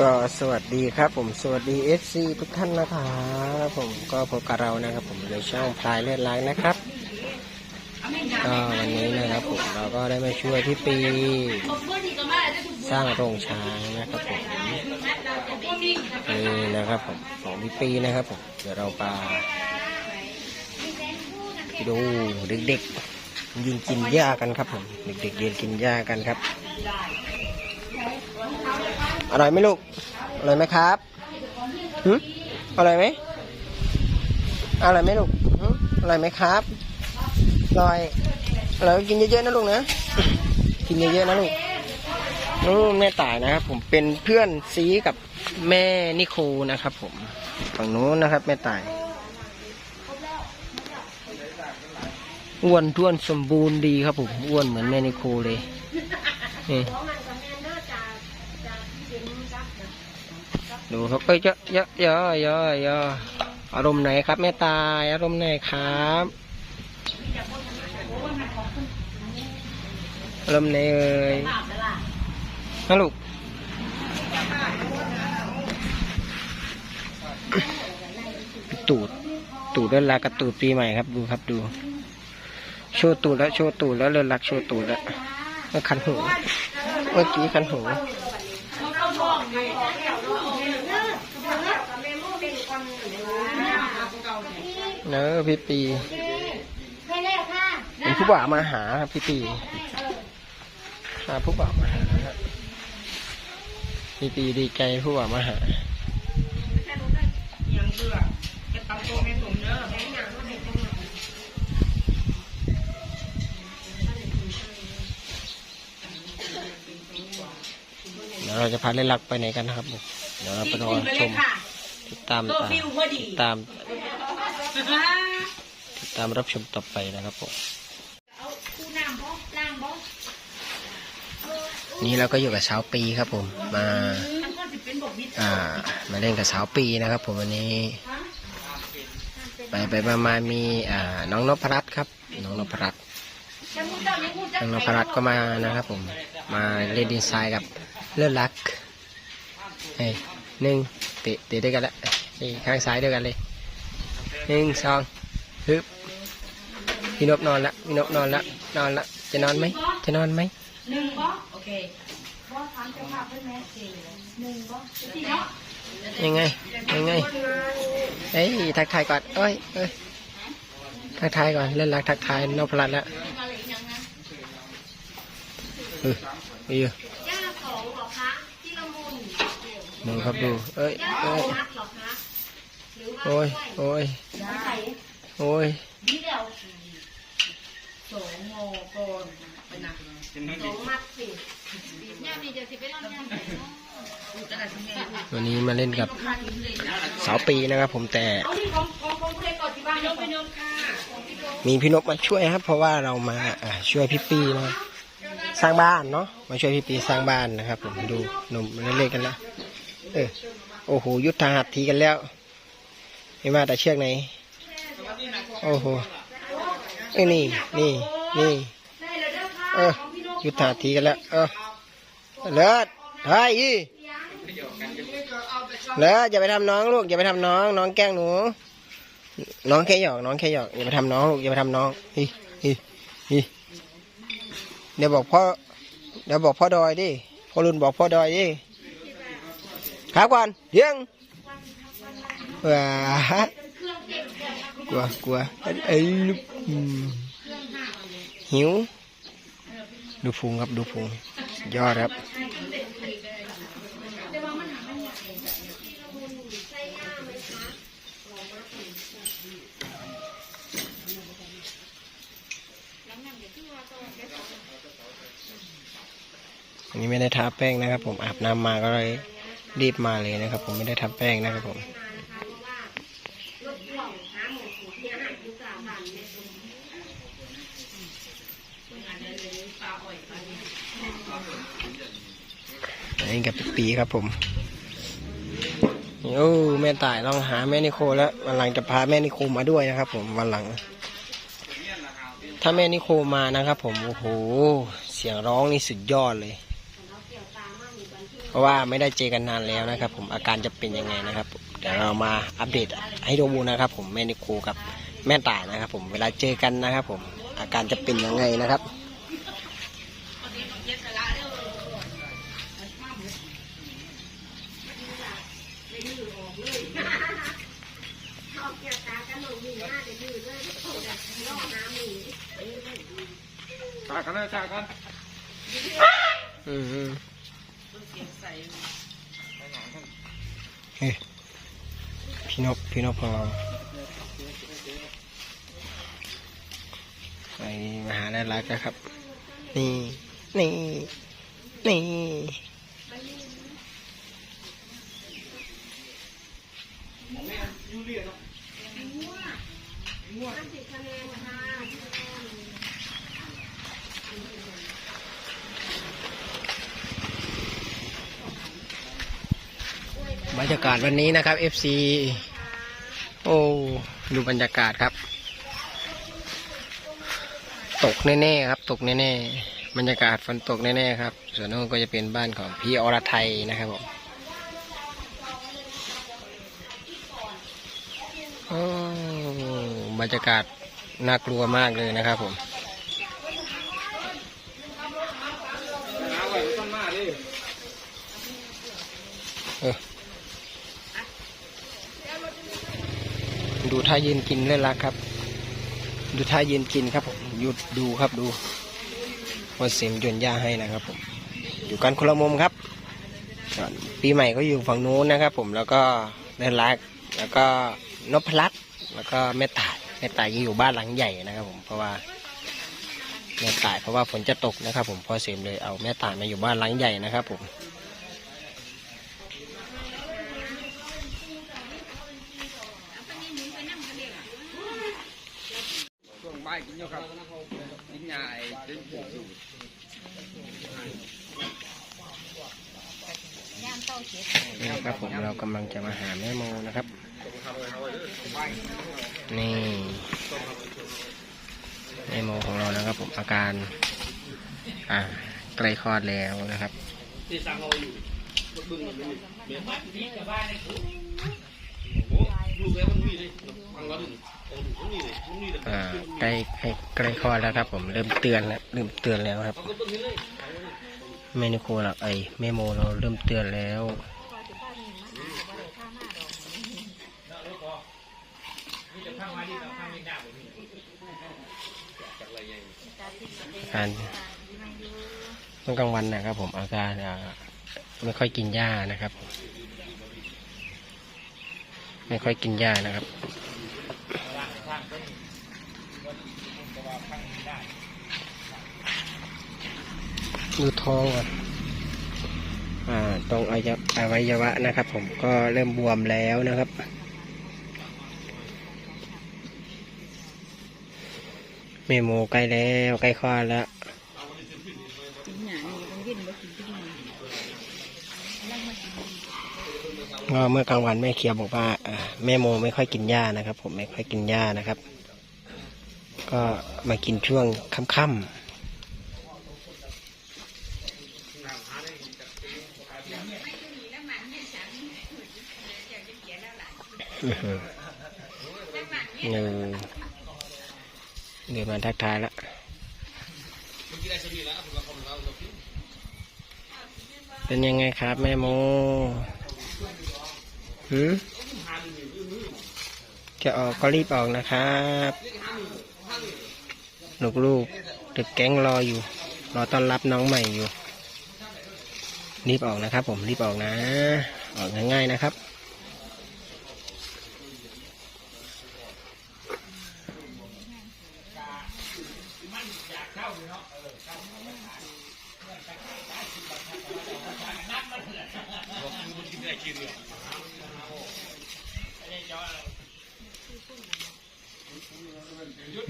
ก็สวัสดีครับผมสวัสดีเอซีทุกท่านนะครับผมก็พบกับเรานะครับ ผมในช่องพลายเลือดไลน์นะครับก็วันนี้นะครับผมเราก็ได้มาช่วยพี่ปีสร้างโรงช้างนะครับผมนี่นะครับผมของพี่ปีนะครับผมเดี๋ยวเราไปดูเด็กๆยิงกินหญ้ากันครับผมเด็กๆเรียนกินหญ้ากันครับ อร่อยไหมลูก อร่อยไหมครับหึอร่อยไหมอร่อยไหมลูกอร่อยไหมครับอร่อยอร่อยกินเยอะๆนะลูกนะ กินเยอะๆนะลูกนู่นแม่ตายนะครับ ผมเป็นเพื่อนซีกับแม่นิโคนะครับ ผมฝั่งนู้นนะครับ แม่ตายอ้วนท้วนสมบูรณ์ดีครับผมอ้วนเหมือนแม่นิโคเลยนี่ ดูครับเอ้ยเยอะเยอะเยอะเยอะเยอะอารมณ์ไหนครับ แม่ตายอารมณ์ไหนครับอารมณ์ไหนเอ่ยฮัลโหลกตูด ตูดเลินลักกับตูดปีใหม่ครับดูครับดู โชว์ตูดแล้วโชว์ตูดแล้วเลินลักโชว์ตูดแล้วเมื่อคันหูเมื่อกี้คันหู เนอะพี่ปีไม่แน่ค่ะเป็นผู้บ่าวมาหาครับพี่ปีพาผู้บ่าวมาหาครับพี่ปีดีใจผู้บ่าวมาหายังเบื่อจะตำตัวแม่สมเนอะเดี๋ยวเราจะพาเล่นลักไปไหนกันนะครับผมเดี๋ยวเราไปรอชม ติดตามตัวตามฟิวพอดี ติดตามติดตามรับชมต่อไปนะครับผมเอาคู่น้ำบ่ล่างบ่นี่เราก็อยู่กับสาวปีครับผมมามันก็จะเป็นบทวิทย์อ่ามาเล่นกับสาวปีนะครับ ผมวันนี้ ไปไปมามามีอ่าน้องนพรัตน์ครับ น้องนพรัตน์จะมูเจ้านี่มูเจ้าน้องนพรัตน์ก็มานะครับ ผมมาเล่นดินทรายกับเลือดรักเฮ้ย หนึ่งเตะเตะด้วยกันละนี่ข้างซ้ายด้วยกันเลยหนึ่งสองฮึบพี่นบนอนละพี่นบนอนละนอนละจะนอนไหมจะนอนไหมหนึ่งบ่โอเคบ่ถามเจ้าภาพเพิ่นแม่หนึ่งบ่สี่เนาะยังไงยังไงเอ้ยทักทายก่อนเอ้ยเอ้ยทักทายก่อนเล่นรักทักทายนพรัตน์ละเออเออ ย่าสองเหรอคะที่ละมุน ดูครับดู เอ้ยย่าสเอ้ยนัดเหรอคะหรือว่าโอ้ยโอ้ยใส่โอ้ยนี่เดียวโสงโงโกนเป็นหนักสมัดสิกระดาษที่แม่วันนี้มาเล่นกับสาวปีนะครับผมแต่ มีพี่นกมาช่วยครับ เพราะว่าเรามาอ่าช่วยพี่ปีนะสร้างบ้านเนาะมาช่วยพี่ปีสร้างบ้านนะครับ ผมดูหนุ่มเล่นๆกันแล้ว เออโอ้โหยุทธหัตถีกันแล้วไม่มาแต่เชือกไหน โอ้โหเอ้ยนี่นี่นี่เออยุทธหัตถีกันแล้ว เออเลิศเฮ้ยเลิศอย่าไปทำน้องลูกอย่าไปทำน้อง น้องแกล้งหนู น้องแค่หยอก น้องแค่หยอกอย่าไปทำน้องลูกอย่าไปทำน้องฮิฮิฮิเดี๋ยวบอกพ่อเดี๋ยวบอกพ่อดอยดิพ่อรุ่นบอกพ่อดอยดิ ครับก่อนเยังว้ากลัวกลัวเอ้ลูกหิว ดูพุงครับดูพุงยอดครับอันนี้ไม่ได้ทาแป้งนะครับ ผมอาบน้ำมาก็เลย รีบมาเลยนะครับ ผมไม่ได้ทาแป้งนะครับผมอันนี้กับปีครับผมโอ้แม่ตายต้องหาแม่นิโคแล้ววันหลังจะพาแม่นิโคมาด้วยนะครับ ผมวันหลัง ถ้าแม่นิโคมานะครับ ผมโอ้โหเสียงร้องนี่สุดยอดเลย ราะว่าไม่ได้เจอกันนานแล้วนะครับ ผมอาการจะเป็นยังไงนะครับ เดี๋ยวเรามาอัปเดตให้ดูนะครับ ผมแม่นิโคกับแม่ต่ายนะครับ ผมเวลาเจอกันนะครับ ผมอาการจะเป็นยังไงนะครับตากันเลยตากันอืม เฮ้ยพี่นกพี่นกของเราไปมหาได้รักนะครับ นี่ นี่ นี่ รรยากาศวันนี้นะครับ FC โอ้ดูบรรยากาศครับ ตกแน่ๆครับ ตกแน่ๆบรรยากาศฝนตกแน่ๆครับ ส่วนนู้นก็จะเป็นบ้านของพี่อรไทยนะครับผมโอ้บรรยากาศน่ากลัวมากเลยนะครับผม น้าไว้ไม่ต้องมาดิ ดูท่ายืนกินเลยละครับ ดูท่ายืนกินครับผมหยุดดูครับดูว่าเสียมยนย่าให้นะครับผม อยู่กันคนละมุมครับปีใหม่ก็อยู่ฝั่งนู้นนะครับ ผมแล้วก็เดินรักแล้วก็นพรัตน์แล้วก็แม่ตายแม่ตายยังอยู่บ้านหลังใหญ่นะครับผมเพราะว่าแม่ตายเพราะว่าฝนจะตกนะครับ ผมพอเสียมเลยเอาแม่ตายมาอยู่บ้านหลังใหญ่นะครับ ผม ช่วงบ่ายกินเยอะครับกินยาไอ้เต็มผูกอยู่ย่ามเต้าเช็ดนี่ครับผมเรากำลังจะมาหาแม่โมนะครับ นี่แม่โมของเรานะครับผมอาการ อ่าใกล้คลอดแล้วนะครับอ่า ใกล้ใกล้ใกล้คลอดแล้วครับ ผมเริ่มเตือนแล้วเริ่มเตือนแล้วครับแม่นิโคเราไอยแม่โมเราเริ่มเตือนแล้วการช่วงกลางวันนะครับ ผมอาการไม่ค่อยกินหญ้านะครับ ไม่ค่อยกินหญ้านะครับ ดูทองอะอ่า ตรงอวัยวะนะครับ ผมก็เริ่มบวมแล้วนะครับเมโมใกล้แล้วใกล้คลอดแล้วก็เมื่อกลางวันแม่เคียวบอกว่าแม่โมไม่ค่อยกินหญ้านะครับ ผมไม่ค่อยกินหญ้านะครับ ก็มากินช่วงค่ำๆอื้อหือเออเดินมาทักทายแล้วเป็นยังไงครับ แม่โมหืมจะออกก็รีบออกนะครับ ลูกๆตึกแก๊งรออยู่ รอต้อนรับน้องใหม่อยู่ รีบออกนะครับ ผมรีบออกนะ ออกง่ายๆนะครับ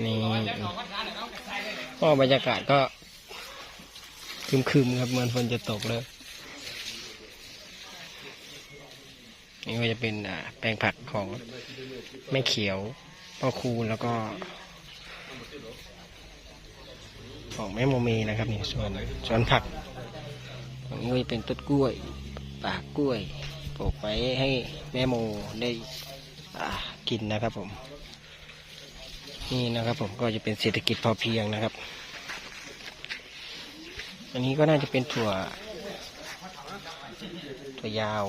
นี่ก็บรรยากาศก็คึมๆครับเหมือนฝนจะตกเลยนี่ก็จะเป็นแปลงผักของแม่เขียวพ่อคูแล้วก็ ของแม่โมเมนะครับนี่ส่วนส่วนผักนี้ก็จะเป็นต้นกล้วยปากล้วยปลูกไว้ให้แม่โมได้กินนะครับผม นี่นะครับผมก็จะเป็นเศรษฐกิจพอเพียงนะครับ อันนี้ก็น่าจะเป็นถั่ว ถั่วยาว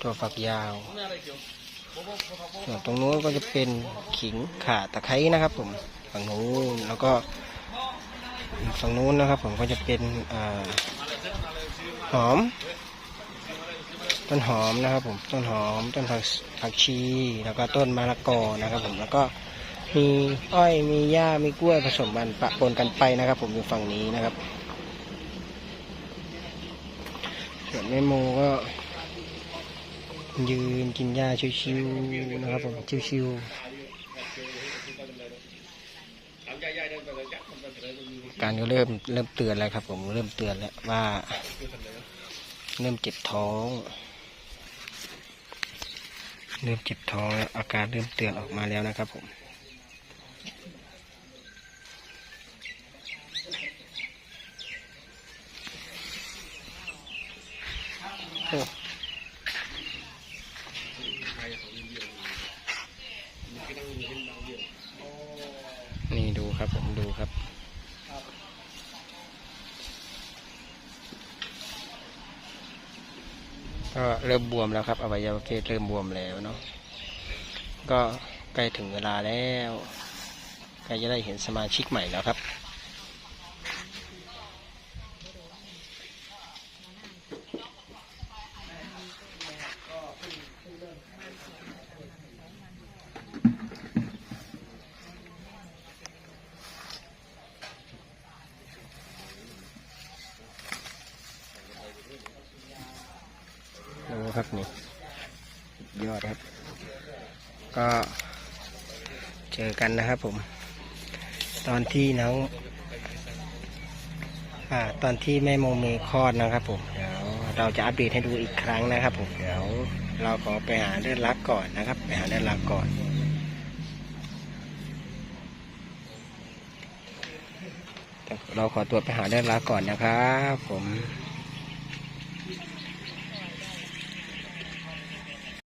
ถั่วฝักยาว ส่วนตรงนู้นก็จะเป็นขิงข่าตะไคร้นะครับ ผมฝั่งนู้นแล้วก็ฝั่งนู้นนะครับ ผมก็จะเป็นอหอม ต้นหอมนะครับผมต้นหอมต้นผักผักชี แล้วก็ต้นมะละกอนะครับผมแล้วก็มีอ้อยมีหญ้ามีกล้วยผสมกันปะปนกันไปนะครับ ผมอยู่ฝั่งนี้นะครับส่วนแม่โมก็ ยืนกินหญ้าชิวๆนะครับผมชิวๆการก็เริ่มเริ่มเตือนแล้วครับ ผมเริ่มเตือนแล้วว่า เริ่มเจ็บท้อง เริ่มเจ็บท้องแล้วอาการเริ่มเตือนออกมาแล้วนะครับผมโอ้นี่ดูครับผมดูครับ ก็เริ่มบวมแล้วครับอวัยวะเพศเริ่มบวมแล้วเนาะก็ใกล้ถึงเวลาแล้วใกล้จะได้เห็นสมาชิกใหม่แล้วครับดูครับ นี่ยอดครับ ก็เจอกันนะครับผม ตอนที่น้องอ่าตอนที่แม่โมเมคลอดนะครับผมเดี๋ยวเราจะอัปเดตให้ดูอีกครั้งนะครับผมเดี๋ยวเราขอไปหาเลือดรักก่อนนะครับ ไปหาเลือดรักก่อนเราขอตัวไปหาเลือดรักก่อนนะครับผม